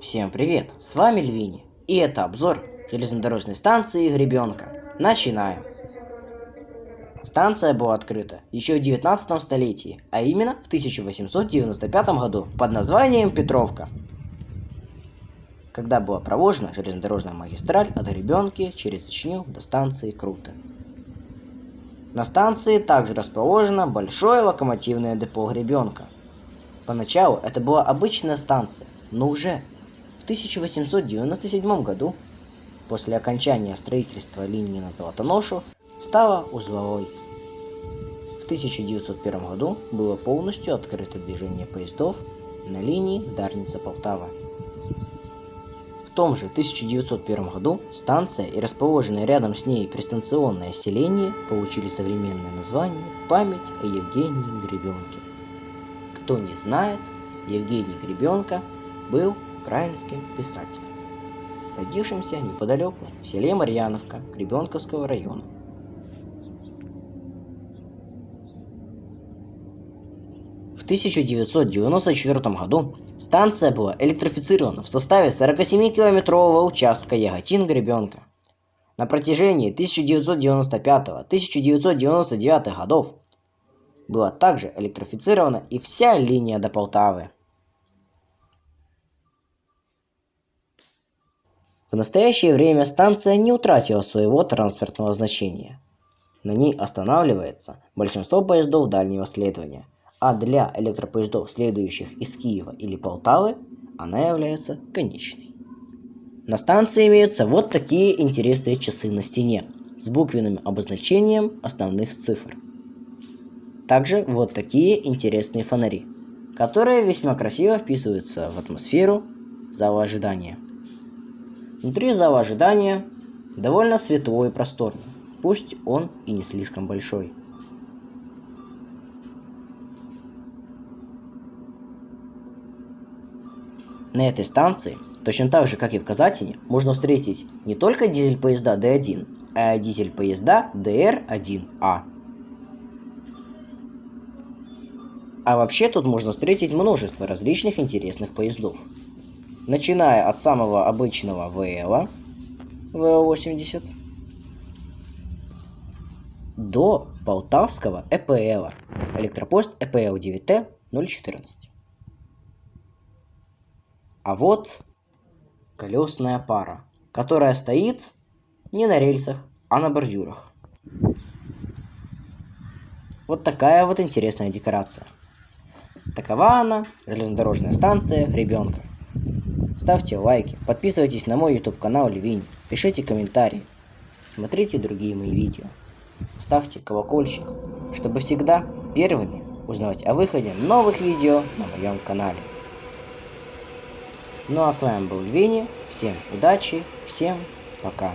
Всем привет, с вами Львини, и это обзор железнодорожной станции Гребенка. Начинаем. Станция была открыта еще в 19 столетии, а именно в 1895 году под названием Петровка. Когда была проложена железнодорожная магистраль от Гребенки через Ичню до станции Круто. На станции также расположено большое локомотивное депо Гребенка. Поначалу это была обычная станция, но уже 1897 году, после окончания строительства линии на Золотоношу, стала узловой. В 1901 году было полностью открыто движение поездов на линии Дарница-Полтава. В том же 1901 году станция и расположенное рядом с ней пристанционное селение получили современное название в память о Евгении Гребенке. Кто не знает, Евгений Гребенка был украинским писателем, родившимся неподалеку в селе Марьяновка Гребенковского района. В 1994 году станция была электрифицирована в составе 47-километрового участка Яготин-Гребенка. На протяжении 1995-1999 годов была также электрифицирована и вся линия до Полтавы. В настоящее время станция не утратила своего транспортного значения. На ней останавливается большинство поездов дальнего следования, а для электропоездов, следующих из Киева или Полтавы, она является конечной. На станции имеются вот такие интересные часы на стене с буквенным обозначением основных цифр. Также вот такие интересные фонари, которые весьма красиво вписываются в атмосферу зала ожидания. Внутри зала ожидания довольно светло и просторно, пусть он и не слишком большой. На этой станции, точно так же как и в Казатине, можно встретить не только дизель-поезда D1, а дизель-поезда DR1А. А вообще тут можно встретить множество различных интересных поездов начиная от самого обычного ВЛ, ВЛ-80, до полтавского ЭПЛ, электропост ЭПЛ-9Т 014. А вот колесная пара, которая стоит не на рельсах, а на бордюрах. Вот такая вот интересная декорация. Такова она, железнодорожная станция Ребенка. Ставьте лайки, подписывайтесь на мой YouTube канал Львинь, пишите комментарии, смотрите другие мои видео. Ставьте колокольчик, чтобы всегда первыми узнавать о выходе новых видео на моем канале. Ну а с вами был Винни, всем удачи, всем пока.